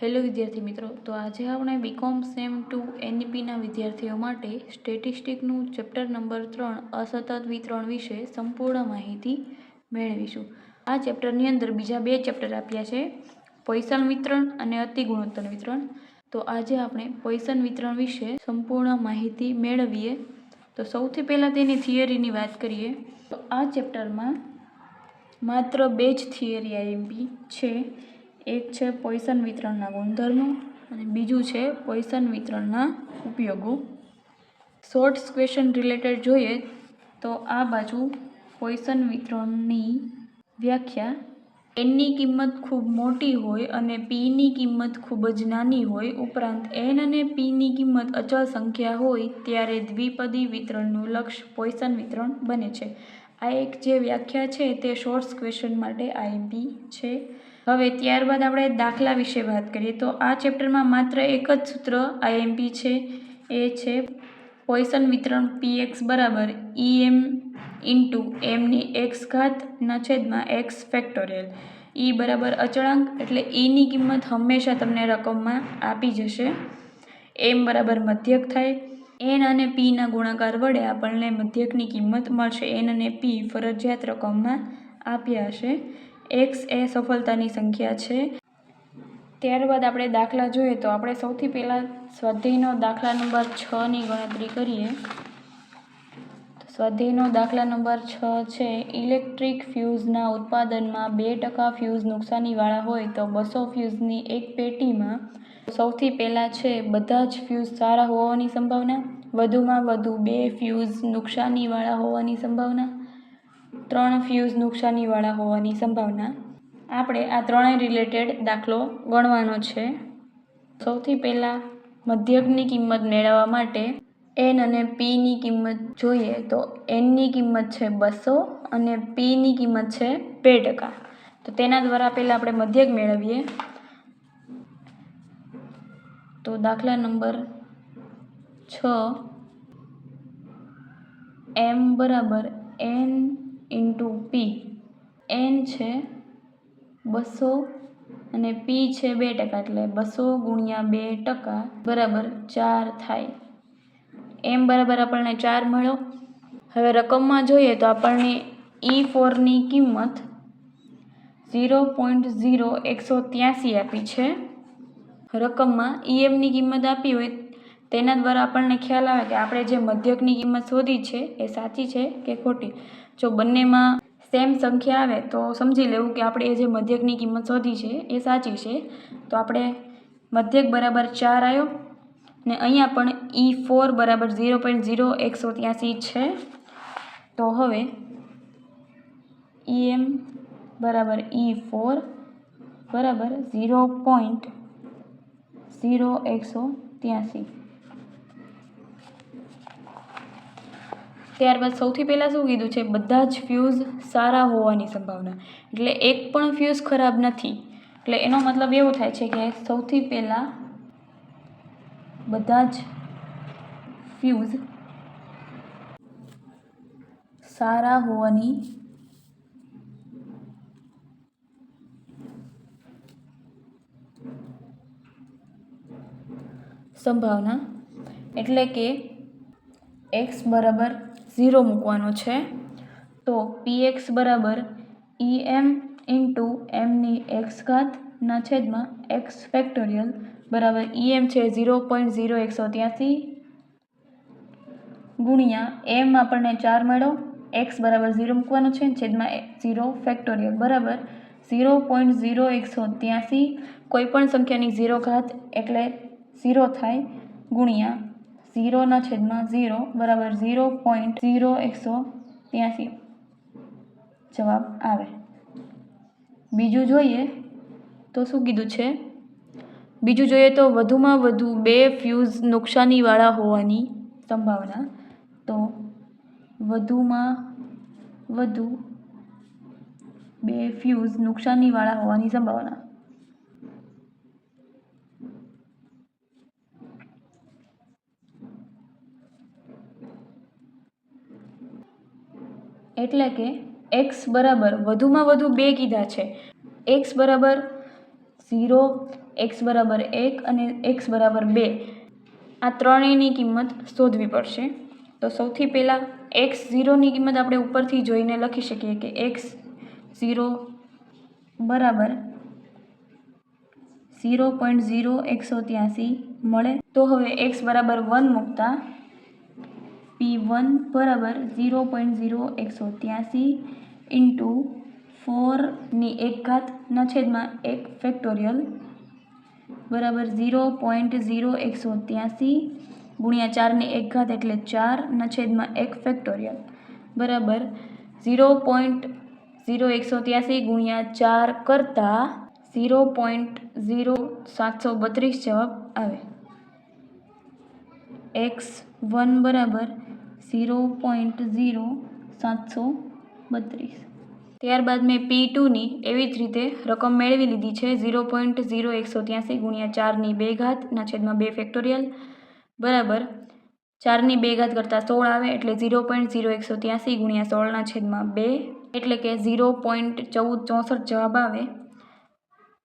Hello વિદ્યાર્થી મિત્રો, તો આજે આપણે બીકોમ સેમ ટુ એનઈપીના વિદ્યાર્થીઓ માટે સ્ટેટિસ્ટિકનું ચેપ્ટર નંબર ત્રણ, અસતત વિતરણ વિશે સંપૂર્ણ માહિતી મેળવીશું. આ ચેપ્ટરની અંદર બીજા બે ચેપ્ટર આપ્યા છે, પોઈસન વિતરણ અને અતિ ગુણોત્તર વિતરણ. તો આજે આપણે પોઈસન વિતરણ વિશે સંપૂર્ણ માહિતી મેળવીએ. તો સૌથી પહેલાં તેની થિયરીની વાત કરીએ. તો આ ચેપ્ટરમાં માત્ર બે જ થિયરી આઈએમપી છે. એક છે પોઈસન વિતરણના ગુણધર્મો અને બીજું છે પોઈસન વિતરણના ઉપયોગો. શોર્ટ્સ ક્વેશ્ચન રિલેટેડ જોઈએ તો આ બાજુ પોઈસન વિતરણની વ્યાખ્યા એનની કિંમત ખૂબ મોટી હોય અને પીની કિંમત ખૂબ જ નાની હોય. ઉપરાંત એન અને પીની કિંમત અચળ સંખ્યા હોય ત્યારે દ્વિપદી વિતરણનું લક્ષ્ય પોઈસન વિતરણ બને છે. આ એક જે વ્યાખ્યા છે તે શોર્ટ્સ ક્વેશ્ચન માટે આઈપી છે. હવે ત્યારબાદ આપણે દાખલા વિશે વાત કરીએ તો આ ચેપ્ટરમાં માત્ર એક જ સૂત્ર આઈએમપી છે, એ છે પોઈસન વિતરણ પી એક્સ બરાબર ઈ એમ ઇન્ટુ એમની એક્સ ઘાતના છેદમાં એક્સ ફેક્ટોરિયલ. ઈ બરાબર અચળાંક એટલે ઈની કિંમત હંમેશા તમને રકમમાં આપી જશે. એમ બરાબર મધ્યક થાય. એન અને પીના ગુણાકાર વડે આપણને મધ્યકની કિંમત મળશે. એન અને પી ફરજિયાત રકમમાં આપ્યા હશે. એક્સ એ સફળતાની સંખ્યા છે. ત્યારબાદ આપણે દાખલા જોઈએ તો આપણે સૌથી પહેલાં સ્વાધ્યાયનો દાખલા નંબર છની ગણતરી કરીએ. સ્વાધ્યાયનો દાખલા નંબર છ છે, ઇલેક્ટ્રિક ફ્યુઝના ઉત્પાદનમાં બે ટકા ફ્યુઝ નુકસાનીવાળા હોય તો બસો ફ્યુઝની એક પેટીમાં સૌથી પહેલાં છે બધા જ ફ્યુઝ સારા હોવાની સંભાવના, વધુમાં વધુ બે ફ્યુઝ નુકસાનીવાળા હોવાની સંભાવના, ત્રણ ફ્યુઝ નુકસાનીવાળા હોવાની સંભાવના. આપણે આ ત્રણેય રિલેટેડ દાખલો ગણવાનો છે. સૌથી પહેલાં મધ્યકની કિંમત મેળવવા માટે એન અને પીની કિંમત જોઈએ તો એનની કિંમત છે બસો અને પીની કિંમત છે બે ટકા. તો તેના દ્વારા પહેલાં આપણે મધ્યક મેળવીએ. તો દાખલા નંબર છ. એમ બરાબર એન ઇન્ટુ પી. એન છે બસો અને પી છે બે ટકા એટલે બસો ગુણ્યા બે ટકા બરાબર ચાર થાય. એમ બરાબર આપણને ચાર મળ્યો. હવે રકમમાં જોઈએ તો આપણને ઈ ફોરની કિંમત ઝીરો પોઈન્ટ ઝીરો એકસો ત્યાંસી આપી છે. રકમમાં ઈએમની કિંમત આપી હોય તેના દ્વારા આપણને ખ્યાલ આવે કે આપણે જે મધ્યકની કિંમત શોધી છે એ સાચી છે કે ખોટી. જો બંનેમાં સેમ સંખ્યા આવે તો સમજી લેવું કે આપણે એ જે મધ્યકની કિંમત શોધી છે એ સાચી છે. તો આપણે મધ્યક બરાબર ચાર આવ્યો ને અહીંયા પણ ઈ ફોર બરાબર ઝીરો પોઈન્ટ ઝીરો એકસો ત્યાંસી છે. તો હવે ઈએમ બરાબર ઈ ફોર બરાબર ઝીરો પોઈન્ટ ઝીરો એકસો ત્યાંસી ત્યારબાદ સૌથી પહેલાં શું કીધું છે? બધા જ ફ્યુઝ સારા હોવાની સંભાવના. એટલે એક પણ ફ્યુઝ ખરાબ નથી. એટલે એનો મતલબ એવો થાય છે કે સૌથી પહેલાં બધા જ ફ્યુઝ સારા હોવાની સંભાવના એટલે કે એક્સ બરાબર ઝીરો મૂકવાનો છે. તો પી એક્સ બરાબર ઈ એમ ઇન્ટુ એમની એક્સ ઘાતના છેદમાં એક્સ ફેક્ટોરિયલ બરાબર ઈ એમ છે ઝીરો પોઈન્ટ ઝીરો એકસો ત્યાંસી ગુણ્યા એમ આપણને ચાર મળ્યો. એક્સ બરાબર ઝીરો મૂકવાનો છે છેદમાં ઝીરો ફેક્ટોરિયલ બરાબર ઝીરો પોઈન્ટ ઝીરો એકસો ત્યાંસી. કોઈપણ સંખ્યાની ઝીરો ઘાત એટલે ઝીરો થાય ગુણ્યા ઝીરોના છેદમાં ઝીરો બરાબર ઝીરો પોઈન્ટ ઝીરો એકસો ત્યાંસી. જવાબ આવે. બીજું જોઈએ તો શું કીધું છે? બીજું જોઈએ તો વધુમાં વધુ બે ફ્યુઝ નુકસાનીવાળા હોવાની સંભાવના. તો વધુમાં વધુ બે ફ્યુઝ નુકસાનીવાળા હોવાની સંભાવના. એટલે કે એક્સ બરાબર વધુમાં વધુ બે કીધા છે. એક્સ બરાબર ઝીરો એક્સ બરાબર એક અને એક્સ બરાબર બે. આ ત્રણેયની કિંમત શોધવી પડશે. તો સૌથી પહેલાં એક્સ ઝીરોની કિંમત આપણે ઉપરથી જોઈને લખી શકીએ કે એક્સ ઝીરો બરાબર ઝીરો પોઈન્ટ ઝીરો એકસો ત્યાંસી મળે. તો હવે એક્સ બરાબર વન મૂકતા પી વન બરાબર ઝીરો પોઈન્ટ ઝીરો એકસો ત્યાંસી ઇન્ટુ ફોરની એક ઘાતના છેદમાં એક ફેક્ટોરિયલ બરાબર ઝીરો પોઈન્ટ ઝીરો એકસો ત્યાંસી ગુણ્યા ચારની એક ઘાત એટલે ચારના છેદમાં એક ફેક્ટોરિયલ બરાબર ઝીરો પોઈન્ટ ઝીરો એકસો ત્યાંસી ગુણ્યા ચાર કરતાં ઝીરો પોઈન્ટ ઝીરો સાતસો બત્રીસ જવાબ આવે. એક્સ વન બરાબર ઝીરો પોઈન્ટ ઝીરો સાતસો બત્રીસ. ત્યારબાદ મેં પી ટુની એવી જ રીતે રકમ મેળવી લીધી છે, ઝીરો પોઈન્ટ ઝીરો એકસો ત્યાંસી ગુણ્યા ચારની બે ઘાતના છેદમાં બે ફેક્ટોરિયલ. બરાબર, ચારની બે ઘાત કરતાં સોળ આવે એટલે ઝીરો પોઈન્ટ ઝીરો એકસો ત્યાંસી ગુણ્યા સોળના છેદમાં બે, એટલે કે ઝીરો પોઈન્ટ ચૌદ ચોસઠ જવાબ આવે.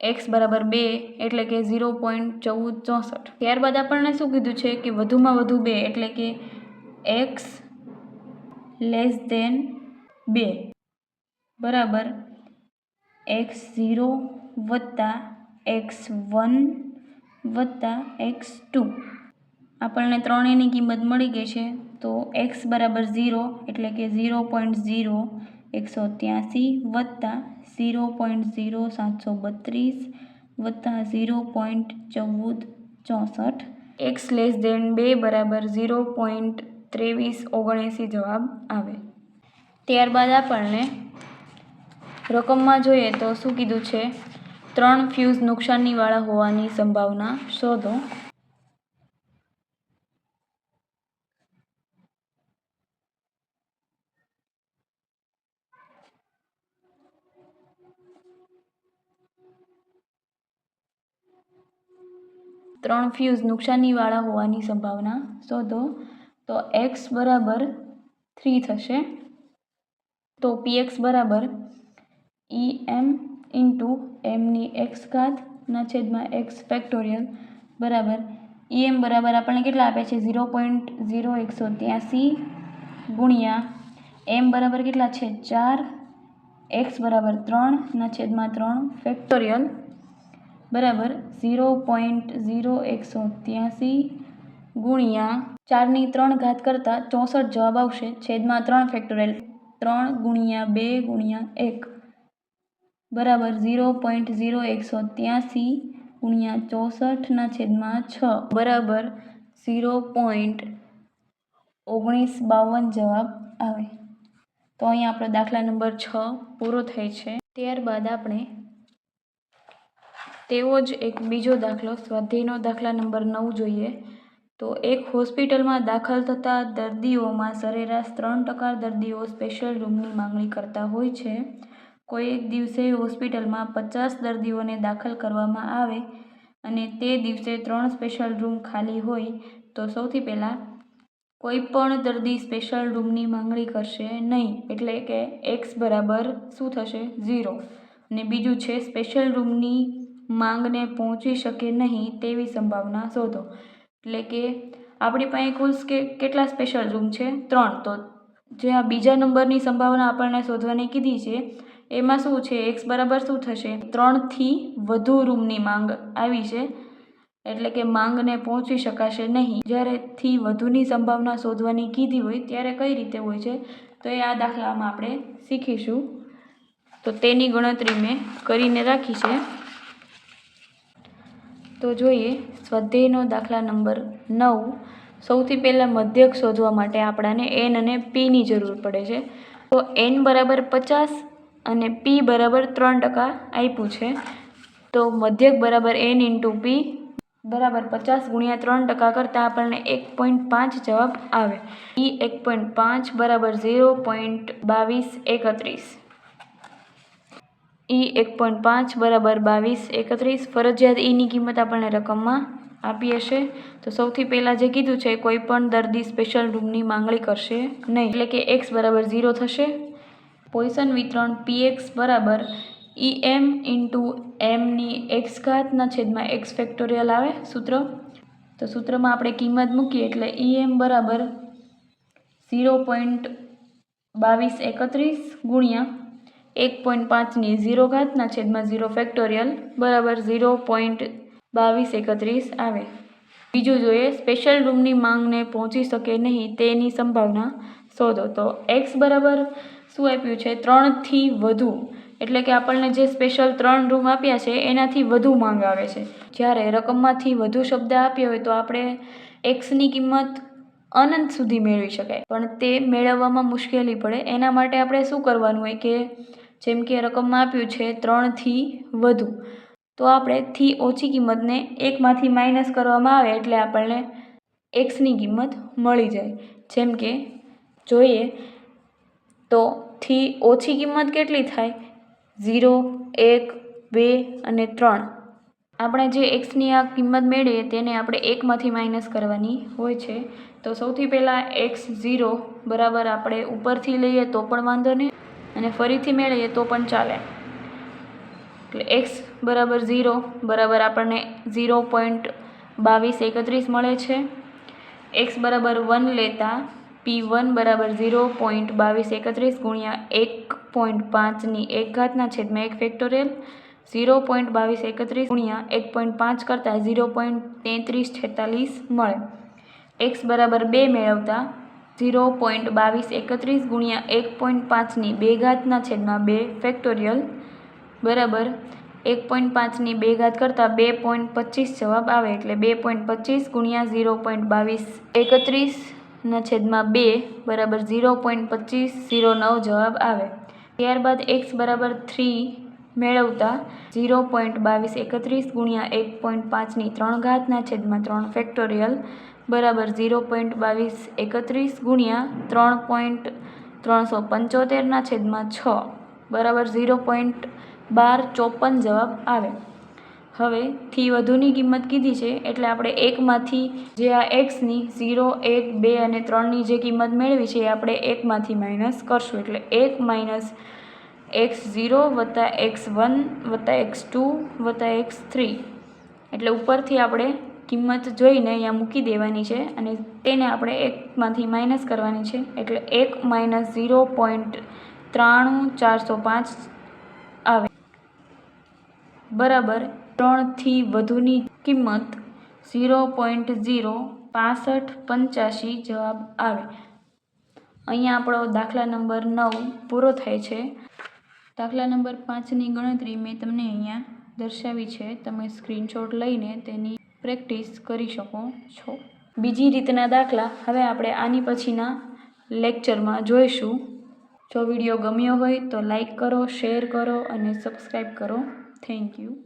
એક્સ બરાબર બે, એટલે કે ઝીરો પોઈન્ટ ચૌદ ચોસઠ. ત્યારબાદ આપણને શું કીધું છે કે વધુમાં વધુ બે, એટલે કે એક્સ લેસ દેન બે. બરાબર. એક્સ ઝીરો વત્તા એક્સ વન વત્તા એક્સ ટુ. આપણને ત્રણેયની કિંમત મળી ગઈ છે, તો એક્સ બરાબર ઝીરો એટલે કે ઝીરો પોઈન્ટ ઝીરો એકસો ત્યાંસી વત્તા ઝીરો પોઈન્ટ ઝીરો સાતસો બત્રીસ વત્તા ઝીરો પોઈન્ટ ચૌદ ચોસઠ. એક્સ લેસ દેન બે બરાબર ઝીરો પોઈન્ટ ત્રેવીસ ઓગણએંસી જવાબ આવે. ત્યારબાદ આપણને રકમમાં જોઈએ તો શું કીધું છે? ત્રણ ફ્યુઝ નુકસાનીવાળા હોવાની સંભાવના શોધો. ત્રણ ફ્યુઝ નુકસાનીવાળા હોવાની સંભાવના શોધો. તો એક્સ બરાબર થ્રી થશે. તો પી એક્સ બરાબર ઈ એમ ઇન્ટુ એમની એક્સ ઘાતના છેદમાં એક્સ ફેક્ટોરિયલ બરાબર. ઈ એમ બરાબર આપણને કેટલા આપે છે? ઝીરો પોઈન્ટ ઝીરો એકસો ત્યાંસી ગુણ્યા એમ બરાબર કેટલા છે? ચાર. એક્સ બરાબર ત્રણના છેદમાં ત્રણ ફેક્ટોરિયલ બરાબર ઝીરો પોઈન્ટ ઝીરો એકસો ત્યાંસી ગુણ્યા ચારની ત્રણ ઘાત કરતાં ચોસઠ જવાબ આવશે. છેદમાં ત્રણ ફેક્ટોરિયલ ત્રણ ગુણ્યા બે ગુણ્યા એક. બરાબર ઝીરો પોઈન્ટ ઝીરો એકસો ત્યાંસી ગુણ્યા ચોસઠના છેદમાં છ. બરાબર ઝીરો પોઈન્ટ ઓગણીસ બાવન જવાબ આવે. તો અહીંયા આપણો દાખલા નંબર છ પૂરો થાય છે. ત્યારબાદ આપણે તેવો જ એક બીજો દાખલો, સ્વાધ્યાયનો દાખલા નંબર નવ જોઈએ. તો એક હોસ્પિટલમાં દાખલ થતા દર્દીઓમાં સરેરાશ ત્રણ ટકા દર્દીઓ સ્પેશિયલ રૂમની માંગણી કરતા હોય છે. કોઈ એક દિવસે હોસ્પિટલમાં પચાસ દર્દીઓને દાખલ કરવામાં આવે અને તે દિવસે ત્રણ સ્પેશિયલ રૂમ ખાલી હોય, તો સૌથી પહેલાં કોઈ પણ દર્દી સ્પેશિયલ રૂમની માંગણી કરશે નહીં, એટલે કે એક્સ બરાબર શું થશે? ઝીરો. અને બીજું છે, સ્પેશિયલ રૂમની માંગને પહોંચી શકે નહીં તેવી સંભાવના શોધો. એટલે કે આપણી પાસે કુલ કેટલા સ્પેશિયલ રૂમ છે? ત્રણ. તો જે આ બીજા નંબરની સંભાવના આપણને શોધવાની કીધી છે, એમાં શું છે? એક્સ બરાબર શું થશે? ત્રણથી વધુ રૂમની માંગ આવી છે, એટલે કે માંગને પહોંચી શકાશે નહીં. જ્યારે થી વધુની સંભાવના શોધવાની કીધી હોય, ત્યારે કઈ રીતે હોય છે? તો એ આ દાખલામાં આપણે શીખીશું. તો તેની ગણતરી મેં કરીને રાખી છે. તો જોઈએ, સ્વાધ્યાયનો દાખલા નંબર નવ. સૌથી પહેલાં મધ્યક શોધવા માટે આપણાને એન અને પીની જરૂર પડે છે. તો એન બરાબર પચાસ અને પી બરાબર ત્રણ ટકા આપ્યું છે. તો મધ્યક બરાબર એન ઇન્ટુ પી બરાબર પચાસ ગુણ્યા ત્રણ ટકા કરતાં આપણને એક પોઈન્ટ પાંચ જવાબ આવે. ઈ એક પોઈન્ટ પાંચ બરાબર ઝીરો પોઈન્ટ બાવીસ એકત્રીસ. ઈ એક પોઈન્ટ પાંચ બરાબર બાવીસ એકત્રીસ. ફરજિયાત ઈની કિંમત આપણને રકમમાં આપી હશે. તો સૌથી પહેલાં જે કીધું છે, કોઈ પણ દર્દી સ્પેશિયલ રૂમની માંગણી કરશે નહીં. એટલે કે એક્સ બરાબર ઝીરો થશે. પોઈસન વિતરણ પીએક્સ બરાબર ઈ એમ ઇન્ટુ એમની એક્સ ઘાતના છેદમાં એક્સ ફેક્ટોરિયલ આવે સૂત્ર. તો સૂત્રમાં આપણે કિંમત મૂકીએ એટલે ઈ એમ બરાબર ઝીરો પોઈન્ટ બાવીસ એકત્રીસ ગુણ્યા એક પોઈન્ટ પાંચની ઝીરો ઘાતના છેદમાં ઝીરો ફેક્ટોરિયલ બરાબર ઝીરો પોઈન્ટ બાવીસ એકત્રીસ આવે. બીજું જોઈએ, સ્પેશિયલ રૂમની માંગને પહોંચી શકે નહીં તેની સંભાવના શોધો. તો એક્સ બરાબર શું આપ્યું છે? ત્રણથી વધુ. એટલે કે આપણને જે સ્પેશિયલ ત્રણ રૂમ આપ્યા છે, એનાથી વધુ માંગ આવે છે. જ્યારે રકમમાંથી વધુ શબ્દ આપ્યો હોય તો આપણે એક્સની કિંમત અનંત સુધી મેળવી શકાય. પણ તે મેળવવામાં મુશ્કેલી પડે. એના માટે આપણે શું કરવાનું હોય કે જેમ કે રકમમાં આપ્યું છે ત્રણથી વધુ. તો આપણે થી ઓછી કિંમતને એકમાંથી માઇનસ કરવામાં આવે એટલે આપણને એક્સની કિંમત મળી જાય. જેમ કે જોઈએ તો થી ઓછી કિંમત કેટલી થાય? ઝીરો, એક, બે અને ત્રણ. આપણે જે એક્સની આ કિંમત મેળવીએ તેને આપણે એકમાંથી માઇનસ કરવાની હોય છે. તો સૌથી પહેલાં એક્સ ઝીરો બરાબર આપણે ઉપરથી લઈએ તો પણ વાંધો નહીં. અને ફરીથી મેળવીએ તો પણ ચાલે. એટલે એક્સ બરાબર ઝીરો, બરાબર આપણને ઝીરો પોઈન્ટ બાવીસ એકત્રીસ મળે છે. એક્સ બરાબર વન લેતા પી વન બરાબર ઝીરો પોઈન્ટ બાવીસ એકત્રીસ ગુણ્યા એક પોઈન્ટ પાંચની એક ઘાતના છેદમાં એક ફેક્ટોરિયલ ઝીરો પોઈન્ટ બાવીસ એકત્રીસ ગુણ્યા એક પોઈન્ટ પાંચ કરતાં ઝીરો પોઈન્ટ તેત્રીસ છેતાલીસ મળે. એક્સ બરાબર બે મેળવતા ઝીરો પોઈન્ટ બાવીસ એકત્રીસ ગુણ્યા એક પોઈન્ટ પાંચની બે ઘાતના છેદમાં બે ફેક્ટોરિયલ બરાબર એક પોઈન્ટ પાંચની બે ઘાત કરતાં બે પોઈન્ટ પચીસ જવાબ આવે એટલે બે પોઈન્ટ પચીસ ગુણ્યા ઝીરો પોઈન્ટ બાવીસ એકત્રીસના છેદમાં બે બરાબર ઝીરો પોઈન્ટ પચીસ ઝીરો નવ જવાબ આવે. ત્યારબાદ એક્સ બરાબર થ્રી મેળવતા ઝીરો પોઈન્ટ બાવીસ એકત્રીસ ગુણ્યા એક પોઈન્ટ પાંચની ત્રણ ઘાતના છેદમાં ત્રણ ફેક્ટોરિયલ બરાબર ઝીરો પોઈન્ટ બાવીસ એકત્રીસ ગુણ્યા ત્રણ પોઈન્ટ ત્રણસો પંચોતેરના છેદમાં છ. બરાબર ઝીરો પોઈન્ટ બાર ચોપન જવાબ આવે. હવે થી વધુની કિંમત કીધી છે, એટલે આપણે એકમાંથી જે આ એક્સની ઝીરો, એક, બે અને ત્રણની જે કિંમત મેળવી છે, એ આપણે એકમાંથી માઇનસ કરશું. એટલે એક માઇનસ એક્સ ઝીરો વત્તા એક્સ વન વત્તા એક્સ ટુ વત્તા એક્સ થ્રી. એટલે ઉપરથી આપણે કિંમત જોઈને અહીંયા મૂકી દેવાની છે અને તેને આપણે એકમાંથી માઇનસ કરવાની છે. એટલે એક માઇનસ ઝીરો પોઈન્ટ ત્રાણું ચારસો પાંચ આવે. બરાબર ત્રણથી વધુની કિંમત ઝીરો પોઈન્ટ ઝીરો પાસઠ પંચ્યાસી જવાબ આવે. અહીંયા આપણો દાખલા નંબર નવ પૂરો થાય છે. દાખલા નંબર પાંચની ગણતરી મેં તમને અહીંયા દર્શાવી છે. તમે સ્ક્રીનશોટ લઈને તેની પ્રેક્ટિસ કરી શકો છો. બીજી રીતના દાખલા, હવે આપણે આની પછીના લેક્ચરમાં જોઈશું. જો વીડિયો ગમ્યો હોય તો લાઈક કરો, શેર કરો અને સબસ્ક્રાઈબ કરો. Thank you.